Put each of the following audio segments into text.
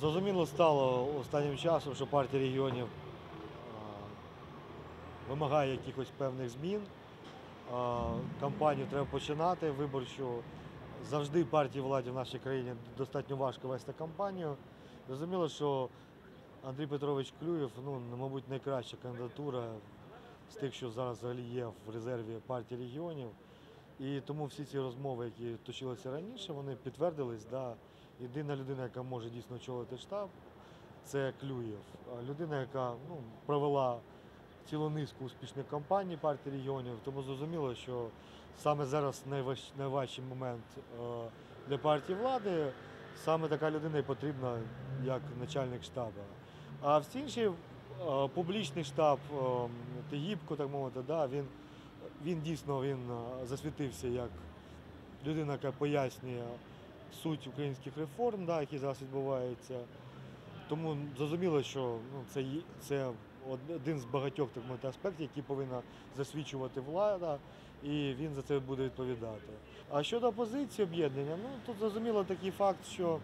Зрозуміло стало останнім часом, що партія регіонів вимагає якихось певних змін. Кампанію треба починати виборчу. Завжди партії владі в нашій країні достатньо важко вести кампанію. Зрозуміло, що Андрій Петрович Клюєв, ну, мабуть, найкраща кандидатура з тих, що зараз взагалі є в резерві партії регіонів. І тому всі ці розмови, які точилися раніше, вони підтвердились. Да. Єдина людина, яка може дійсно очолити штаб, це Клюєв. Людина, яка ну, провела цілу низку успішних кампаній партії регіонів, тому зрозуміло, що саме зараз найваж, найважчий момент е, для партії влади, саме така людина і потрібна як начальник штабу. А всі інші е, публічний штаб, е, Тигіпко, так мовити, да, він, він дійсно він засвітився як людина, яка пояснює суть українських реформ, да, які зараз відбуваються. Тому зрозуміло, що ну, це, це один з багатьох так мовити, аспектів, які повинна засвідчувати влада, і він за це буде відповідати. А щодо опозиції об'єднання, ну тут зрозуміло такий факт, що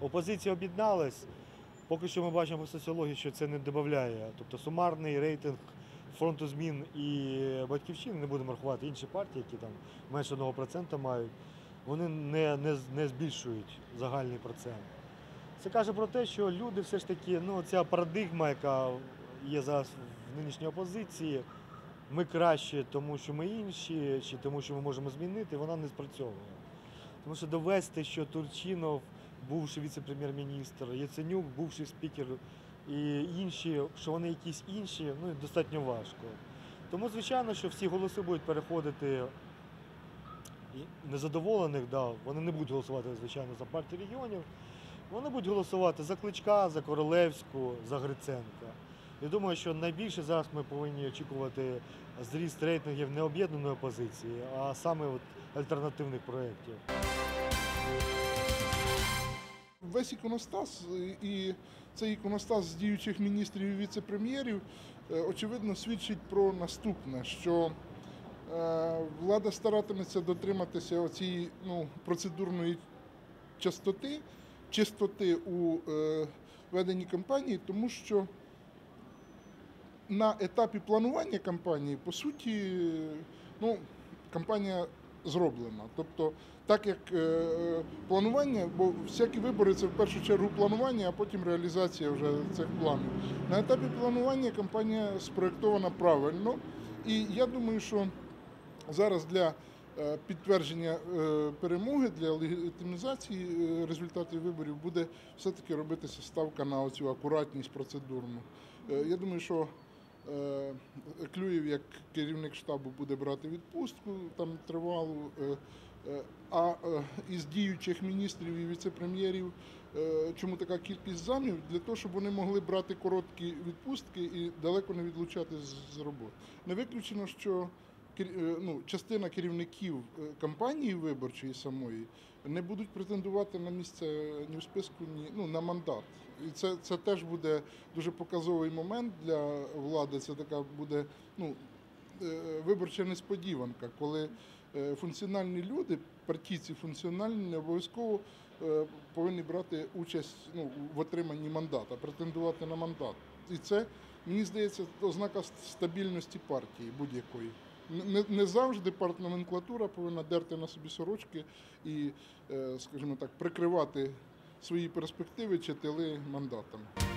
опозиція об'єдналась. Поки що ми бачимо по соціології, що це не додає. Тобто сумарний рейтинг фронту змін і батьківщини, не будемо рахувати інші партії, які там менше 1% мають, вони не, не, не збільшують загальний процент. Це каже про те, що люди все ж таки, ну ця парадигма, яка є зараз в нинішній опозиції, ми краще, тому що ми інші, чи тому, що ми можемо змінити, вона не спрацьовує. Тому що довести, що Турчинов, бувший віце-прем'єр-міністр, Яценюк, бувший спікер і інші, що вони якісь інші, ну достатньо важко. Тому, звичайно, що всі голоси будуть переходити незадоволених, да, вони не будуть голосувати, звичайно, за партію регіонів. Вони будуть голосувати за Кличка, за Королевську, за Гриценка. Я думаю, що найбільше зараз ми повинні очікувати зріст рейтингів не об'єднаної опозиції, а саме от альтернативних проєктів. Весь іконостас і цей іконостас діючих міністрів і віце-прем'єрів е, очевидно свідчить про наступне, що влада старатиметься дотриматися оцієї ну, процедурної частоти, чистоти у е, веденні кампанії, тому що на етапі планування кампанії, по суті, ну, кампанія зроблена. Тобто, так як е, планування, бо всякі вибори це в першу чергу планування, а потім реалізація вже цих планів. На етапі планування кампанія спроєктована правильно. І я думаю, що зараз для е, підтвердження е, перемоги, для легітимізації е, результатів виборів буде все-таки робитися ставка на оцю акуратність процедурну. Я думаю, що Клюєв як керівник штабу буде брати відпустку там тривалу. А із діючих міністрів і віце-прем'єрів, чому така кількість замів? Для того, щоб вони могли брати короткі відпустки і далеко не відлучати з- роботи. Не виключено, що ну, частина керівників е, кампанії виборчої самої не будуть претендувати на місце ні в списку, ні ну, на мандат. І це, це теж буде дуже показовий момент для влади. Це така буде ну, е, виборча несподіванка, коли е, функціональні люди, партійці функціональні, не обов'язково е, повинні брати участь ну, в отриманні мандата, претендувати на мандат. І це, мені здається, ознака стабільності партії будь-якої. Не, не завжди партноменклатура повинна дерти на собі сорочки і, е, скажімо так, прикривати свої перспективи чи тили мандатами.